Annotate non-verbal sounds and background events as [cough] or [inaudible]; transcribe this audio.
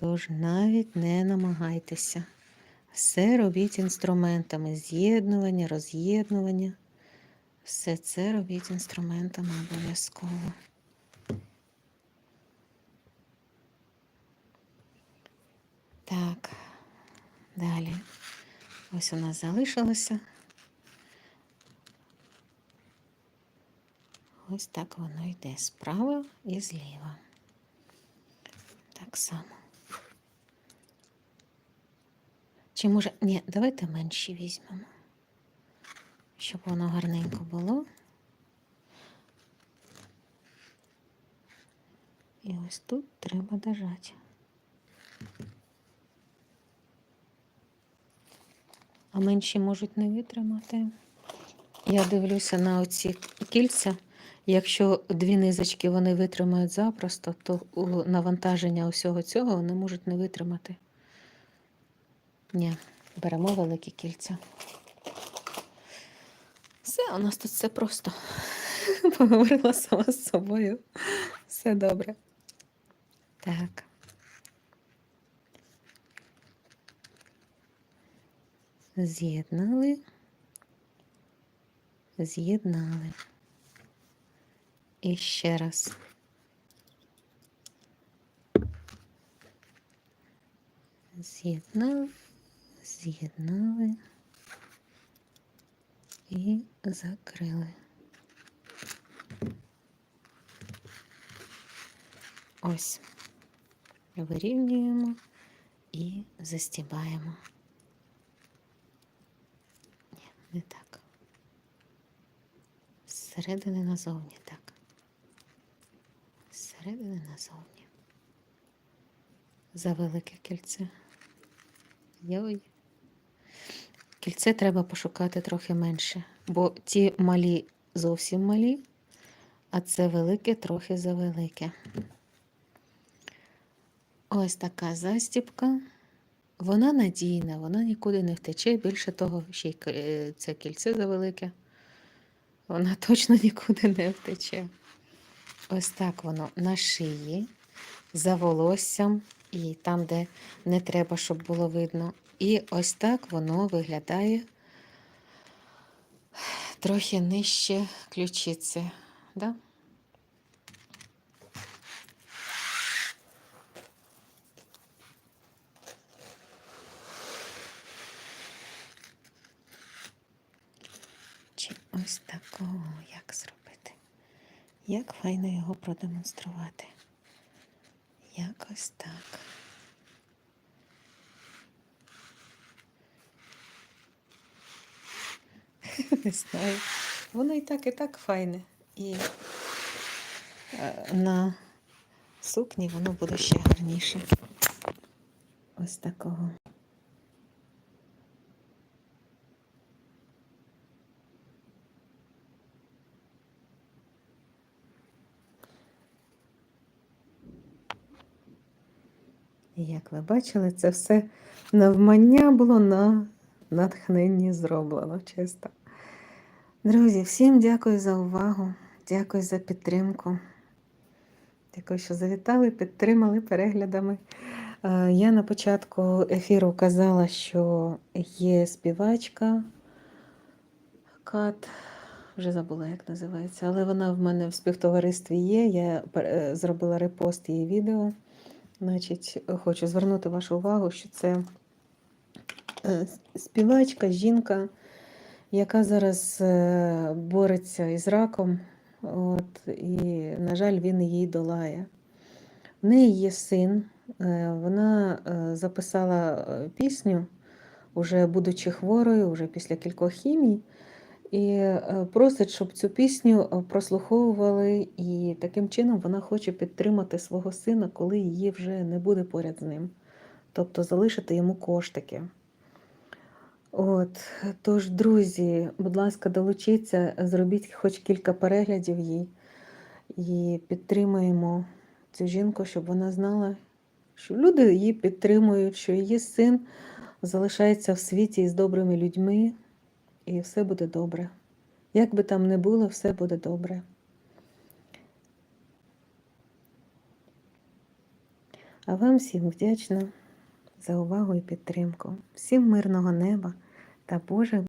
Тож навіть не намагайтеся. Все робіть інструментами. З'єднування, роз'єднування. Все це робіть інструментами обов'язково. Так, далі. Ось у нас залишилося. Ось так воно йде справа і зліва. Так само. Чи може. Ні, давайте менші візьмемо, щоб воно гарненько було. І ось тут треба дожати. А менші можуть не витримати. Я дивлюся на оці кільця. Якщо дві низочки вони витримають запросто, то навантаження усього цього вони можуть не витримати. Ні, беремо великі кільця. Все, у нас тут все просто. [laughs] Поговорила сама з собою. Все добре. Так. З'єднали. З'єднали. І ще раз. З'єднали, з'єднали і закрили. Ось. Вирівнюємо і застібаємо. Ні, не так. Зсередини назовні так. Зсередини назовні. За велике кільце. Йой. Кільце треба пошукати трохи менше, бо ті малі зовсім малі, а це велике трохи завелике. Ось така застіпка. Вона надійна, вона нікуди не втече. Більше того, ще й е, це кільце завелике. Вона точно нікуди не втече. Ось так воно на шиї, за волоссям і там, де не треба, щоб було видно. І ось так воно виглядає трохи нижче ключиці. Да? Чи ось такого як зробити? Як файно його продемонструвати? Якось так. [laughs] Не знаю. Воно і так, і так файне. І е, на сукні воно буде ще гарніше. Ось такого. Як ви бачили, це все навмання було на натхненні зроблено, чисто. Друзі, всім дякую за увагу, дякую за підтримку. Дякую, що завітали, підтримали переглядами. Е, Я на початку ефіру казала, що є співачка Кат, вже забула, як називається, але вона в мене в співтоваристві є. Я е, зробила репост її відео. Значить, хочу звернути вашу увагу, що це е, співачка, жінка, яка зараз е, бореться із раком, от, і, на жаль, він її долає. В неї є син, е, вона записала пісню, уже будучи хворою, вже після кількох хімій. І просить, щоб цю пісню прослуховували, і таким чином вона хоче підтримати свого сина, коли її вже не буде поряд з ним. Тобто залишити йому коштики. От, Тож, друзі, будь ласка, долучіться, зробіть хоч кілька переглядів їй і підтримуємо цю жінку, щоб вона знала, що люди її підтримують, що її син залишається в світі із добрими людьми і все буде добре. Як би там не було, все буде добре. А вам всім вдячна за увагу і підтримку. Всім мирного неба та Божих